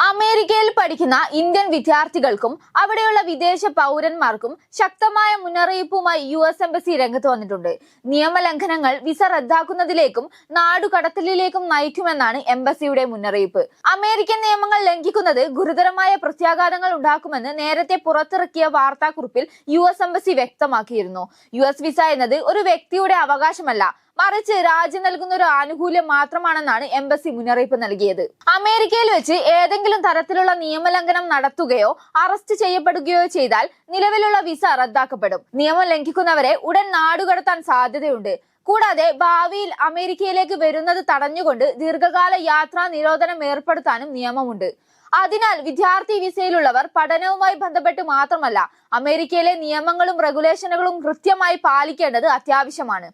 അമേരിക്കയിൽ പഠിക്കുന്ന ഇന്ത്യൻ വിദ്യാർത്ഥികൾക്കും അവിടെയുള്ള വിദേശ പൗരന്മാർക്കും ശക്തമായ മുന്നറിയിപ്പുമായി യു എസ് എംബസി രംഗത്ത് വന്നിട്ടുണ്ട്. നിയമലംഘനങ്ങൾ വിസ റദ്ദാക്കുന്നതിലേക്കും നാടുകടത്തലിലേക്കും നയിക്കുമെന്നാണ് എംബസിയുടെ മുന്നറിയിപ്പ്. അമേരിക്കൻ നിയമങ്ങൾ ലംഘിക്കുന്നത് ഗുരുതരമായ പ്രത്യാഘാതങ്ങൾ ഉണ്ടാക്കുമെന്ന് നേരത്തെ പുറത്തിറക്കിയ വാർത്താക്കുറിപ്പിൽ യു എസ് എംബസി വ്യക്തമാക്കിയിരുന്നു. യു എസ് വിസ എന്നത് ഒരു വ്യക്തിയുടെ അവകാശമല്ല മറിച്ച് രാജ്യം നൽകുന്ന ഒരു ആനുകൂല്യം മാത്രമാണെന്നാണ് എംബസി മുന്നറിയിപ്പ് നൽകിയത്. അമേരിക്കയിൽ വെച്ച് ഏതെങ്കിലും തരത്തിലുള്ള നിയമലംഘനം നടത്തുകയോ അറസ്റ്റ് ചെയ്യപ്പെടുകയോ ചെയ്താൽ നിലവിലുള്ള വിസ റദ്ദാക്കപ്പെടും. നിയമം ലംഘിക്കുന്നവരെ ഉടൻ നാടുകടത്താൻ സാധ്യതയുണ്ട്. കൂടാതെ ഭാവിയിൽ അമേരിക്കയിലേക്ക് വരുന്നത് തടഞ്ഞുകൊണ്ട് ദീർഘകാല യാത്രാ നിരോധനം ഏർപ്പെടുത്താനും നിയമമുണ്ട്. അതിനാൽ വിദ്യാർത്ഥി വിസയിലുള്ളവർ പഠനവുമായി ബന്ധപ്പെട്ട് മാത്രമല്ല അമേരിക്കയിലെ നിയമങ്ങളും റെഗുലേഷനുകളും കൃത്യമായി പാലിക്കേണ്ടത് അത്യാവശ്യമാണ്.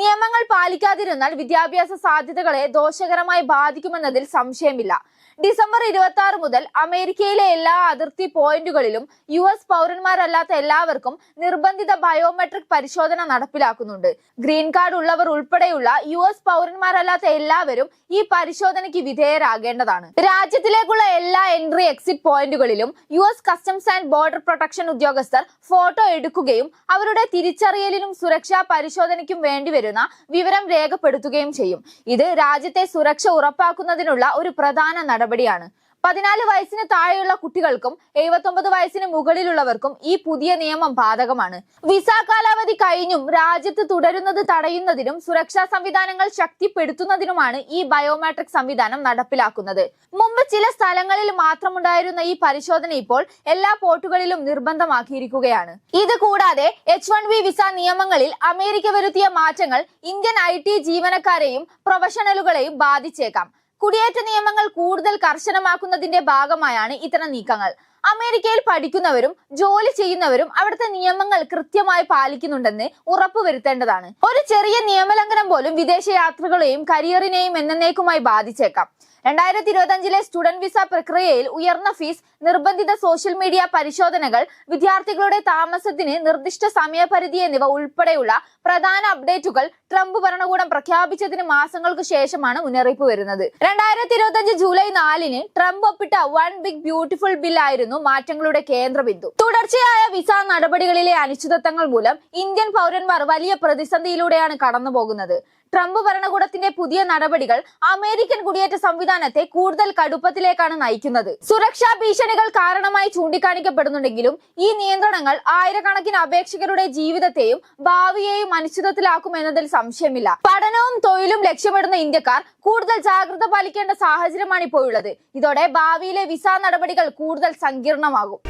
നിയമങ്ങൾ പാലിക്കാതിരുന്നാൽ വിദ്യാഭ്യാസ സാധ്യതകളെ ദോഷകരമായി ബാധിക്കുമെന്നതിൽ സംശയമില്ല. ഡിസംബർ ഇരുപത്തി ആറ് മുതൽ അമേരിക്കയിലെ എല്ലാ അതിർത്തി പോയിന്റുകളിലും യു എസ് പൗരന്മാരല്ലാത്ത എല്ലാവർക്കും നിർബന്ധിത ബയോമെട്രിക് പരിശോധന നടപ്പിലാക്കുന്നുണ്ട്. ഗ്രീൻ കാർഡ് ഉള്ളവർ ഉൾപ്പെടെയുള്ള യു എസ് പൗരന്മാരല്ലാത്ത എല്ലാവരും ഈ പരിശോധനയ്ക്ക് വിധേയരാകേണ്ടതാണ്. രാജ്യത്തിലേക്കുള്ള എല്ലാ എൻട്രി എക്സിറ്റ് പോയിന്റുകളിലും U S customs and border protection ഉദ്യോഗസ്ഥർ ഫോട്ടോ എടുക്കുകയും അവരുടെ തിരിച്ചറിയലിനും സുരക്ഷാ പരിശോധനയ്ക്കും വേണ്ടിവരുന്ന വിവരം രേഖപ്പെടുത്തുകയും ചെയ്യും. ഇത് രാജ്യത്തെ സുരക്ഷ ഉറപ്പാക്കുന്നതിനുള്ള ഒരു പ്രധാന നടപടിയാണ്. പതിനാല് വയസ്സിന് താഴെയുള്ള കുട്ടികൾക്കും എഴുപത്തൊമ്പത് വയസ്സിന് മുകളിലുള്ളവർക്കും ഈ പുതിയ നിയമം ബാധകമാണ്. വിസ കാലാവധി കഴിഞ്ഞും രാജ്യത്ത് തുടരുന്നത് തടയുന്നതിനും സുരക്ഷാ സംവിധാനങ്ങൾ ശക്തിപ്പെടുത്തുന്നതിനുമാണ് ഈ ബയോമെട്രിക് സംവിധാനം നടപ്പിലാക്കുന്നത്. മുമ്പ് ചില സ്ഥലങ്ങളിൽ മാത്രമുണ്ടായിരുന്ന ഈ പരിശോധന ഇപ്പോൾ എല്ലാ പോർട്ടുകളിലും നിർബന്ധമാക്കിയിരിക്കുകയാണ്. ഇത് കൂടാതെ എച്ച് വൺ ബി വിസ നിയമങ്ങളിൽ അമേരിക്ക വരുത്തിയ മാറ്റങ്ങൾ ഇന്ത്യൻ ഐ ടി ജീവനക്കാരെയും പ്രൊഫഷണലുകളെയും ബാധിച്ചേക്കാം. കുടിയേറ്റ നിയമങ്ങൾ കർശനമാക്കുന്നതിന്റെ ഭാഗമായാണ് ഇത്തരം നീക്കങ്ങൾ. അമേരിക്കയിൽ പഠിക്കുന്നവരും ജോലി ചെയ്യുന്നവരും അവിടുത്തെ നിയമങ്ങൾ കൃത്യമായി പാലിക്കുന്നുണ്ടെന്ന് ഉറപ്പുവരുത്തേണ്ടതാണ്. ഒരു ചെറിയ നിയമലംഘനം പോലും വിദേശ യാത്രകളെയും കരിയറിനെയും എന്നേക്കുമായി ബാധിച്ചേക്കാം. രണ്ടായിരത്തി ഇരുപത്തി അഞ്ചിലെ സ്റ്റുഡന്റ് വിസ പ്രക്രിയയിൽ ഉയർന്ന ഫീസ് നിർബന്ധിത സോഷ്യൽ മീഡിയ പരിശോധനകൾ വിദ്യാർത്ഥികളുടെ താമസത്തിന് നിർദ്ദിഷ്ട സമയപരിധി എന്നിവ ഉൾപ്പെടെയുള്ള പ്രധാന അപ്ഡേറ്റുകൾ ട്രംപ് ഭരണകൂടം പ്രഖ്യാപിച്ചതിന് മാസങ്ങൾക്ക് ശേഷമാണ് മുന്നറിയിപ്പ് വരുന്നത്. രണ്ടായിരത്തി ഇരുപത്തി ജൂലൈ നാലിന് ട്രംപ് ഒപ്പിട്ട വൺ ബിഗ് ബ്യൂട്ടിഫുൾ ബിൽ ആയിരുന്നു മാറ്റങ്ങളുടെ കേന്ദ്ര ബിന്ദു തുടർച്ചയായ വിസ നടപടികളിലെ അനിശ്ചിതത്വങ്ങൾ മൂലം ഇന്ത്യൻ പൗരന്മാർ വലിയ പ്രതിസന്ധിയിലൂടെയാണ് കടന്നുപോകുന്നത്. ട്രംപ് ഭരണകൂടത്തിന്റെ പുതിയ നടപടികൾ അമേരിക്കൻ കുടിയേറ്റ സംവിധാനത്തെ കൂടുതൽ കടുപ്പത്തിലേക്കാണ് നയിക്കുന്നത്. സുരക്ഷാ ഭീഷണികൾ കാരണമായി ചൂണ്ടിക്കാണിക്കപ്പെടുന്നുണ്ടെങ്കിലും ഈ നിയന്ത്രണങ്ങൾ ആയിരക്കണക്കിന് അപേക്ഷകരുടെ ജീവിതത്തെയും ഭാവിയെയും അനിശ്ചിതത്തിലാക്കും എന്നതിൽ സംശയമില്ല. പഠനവും തൊഴിലും ലക്ഷ്യമിടുന്ന ഇന്ത്യക്കാർ കൂടുതൽ ജാഗ്രത പാലിക്കേണ്ട സാഹചര്യമാണ് ഇപ്പോഴുള്ളത് ഇതോടെ ഭാവിയിലെ വിസ നടപടികൾ കൂടുതൽ സങ്കീർണമാകും.